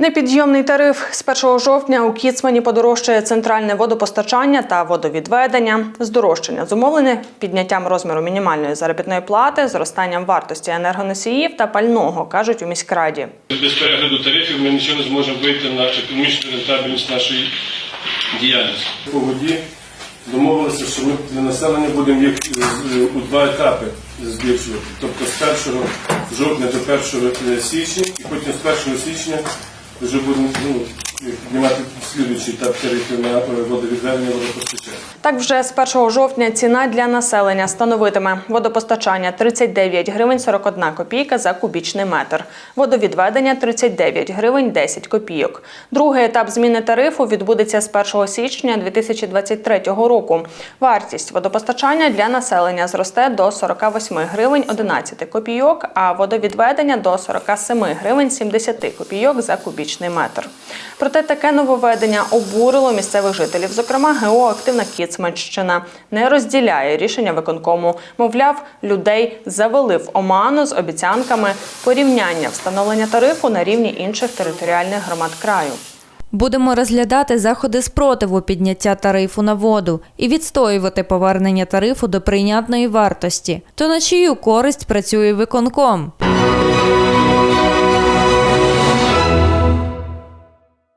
Непідйомний тариф з 1 жовтня у Кіцмані подорожчає центральне водопостачання та водовідведення. Здорожчання зумовлене підняттям розміру мінімальної заробітної плати, зростанням вартості енергоносіїв та пального, кажуть у міськраді. Без перегляду тарифів ми нічого не зможемо вийти на економічну рентабельність нашої діяльності. По воді домовилися, що ми для населення будемо їх е, у два етапи збільшувати. Тобто з 1 жовтня до 1 січня, і потім з 1 січня вже будемо ну, піднімати слідуючий етап на водовідведення водопостачання. Так вже з 1 жовтня ціна для населення становитиме водопостачання 39 гривень 41 копійка за кубічний метр, водовідведення 39 гривень 10 копійок. Другий етап зміни тарифу відбудеться з 1 січня 2023 року. Вартість водопостачання для населення зросте до 48 гривень 11 копійок, а водовідведення до 47 гривень 70 копійок за кубічний метр. Проте таке нововведення обурило місцевих жителів. Зокрема, ГО Активна Кіцманщина не розділяє рішення виконкому. Мовляв, людей завели в оману з обіцянками порівняння встановлення тарифу на рівні інших територіальних громад краю. Будемо розглядати заходи спротиву підняття тарифу на воду і відстоювати повернення тарифу до прийнятної вартості. То на чию користь працює виконком?